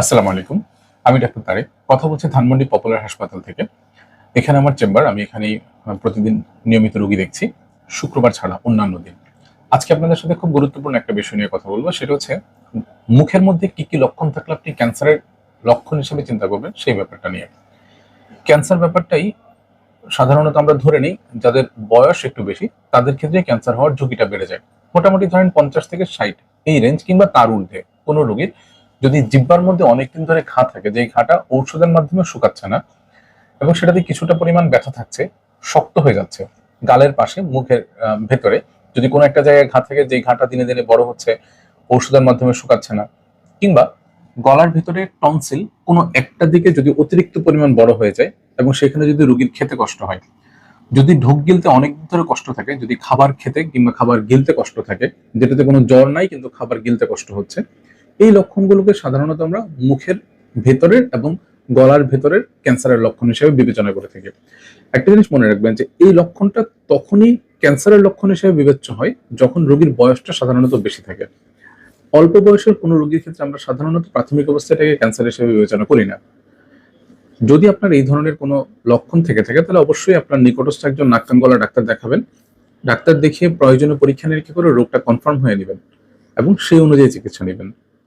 আসসালামু আলাইকুম। আমি ডাক্তার তারেক। কথা বলছি ধানমন্ডি পপুলার হাসপাতাল থেকে। এখানে আমার চেম্বার, আমি এখানেই প্রতিদিন নিয়মিত রোগী দেখছি। শুক্রবার ছাড়া অন্যান্য দিন। আজকে আপনাদের সাথে খুব গুরুত্বপূর্ণ একটা বিষয় নিয়ে কথা বলব। সেটা হচ্ছে, মুখের মধ্যে কি কি লক্ষণ থাকলে আপনি ক্যান্সারের লক্ষণ হিসেবে চিন্তা করবেন? সেই ব্যাপারটা নিয়ে। ক্যান্সার ব্যাপারটাই সাধারণত আমরা ধরে নিই, যাদের বয়স একটু বেশি, তাদের ক্ষেত্রে ক্যান্সার হওয়ার ঝুঁকিটা বেড়ে যায়। মোটামুটি ধরেন পঞ্চাশ থেকে ষাট, এই রেঞ্জ কিংবা তার ঊর্ধ্বে কোনো রোগীর যদি জিব্বার মধ্যে অনেকদিন ধরে ঘা থাকে যে ঘাটা ঔষধের মাধ্যমে শুকাচ্ছে না, এবং সেটাতে কিছুটা পরিমাণ ব্যথা থাকছে, শক্ত হয়ে যাচ্ছে গালের পাশে, মুখের ভেতরে, যদি কোনো একটা জায়গায় ঘা থাকে যে ঘাটা দিনে দিনে বড় হচ্ছে, ঔষধের মাধ্যমে শুকাচ্ছে না, কিংবা গলার ভিতরে টনসিল কোনো একটা দিকে যদি অতিরিক্ত পরিমাণ বড় হয়ে যায়, এবং সেখানে যদি রুগীর খেতে কষ্ট হয়, যদি ঢোক গিলতে অনেক ধরে কষ্ট থাকে, যদি খাবার খেতে কিংবা খাবার গিলতে কষ্ট থাকে, যেটাতে কোনো জ্বর নাই, কিন্তু খাবার গিলতে কষ্ট হচ্ছে এই লক্ষণগুলোকে সাধারণত আমরা মুখের ভেতরের এবং গলার ভেতরের ক্যান্সারের লক্ষণ হিসেবে বিবেচনা করে থাকি। একটা জিনিস মনে রাখবেন যে এই লক্ষণটা তখনই ক্যান্সারের লক্ষণ হিসেবে বিবেচ্য হয় যখন রোগীর বয়সটা সাধারণত বেশি থাকে। অল্প বয়সের কোনো রোগীর ক্ষেত্রে আমরা সাধারণত প্রাথমিক অবস্থাটাকে ক্যান্সার হিসেবে বিবেচনা করি না। যদি আপনার এই ধরনের কোনো লক্ষণ থেকে থাকে, তাহলে অবশ্যই আপনার নিকটস্থ একজন নাক কান গলা ডাক্তার দেখাবেন। ডাক্তার দেখিয়ে প্রয়োজনীয় পরীক্ষা নিরীক্ষা করে রোগটা কনফার্ম হয়ে নেবেন এবং সেই অনুযায়ী চিকিৎসা নেবেন।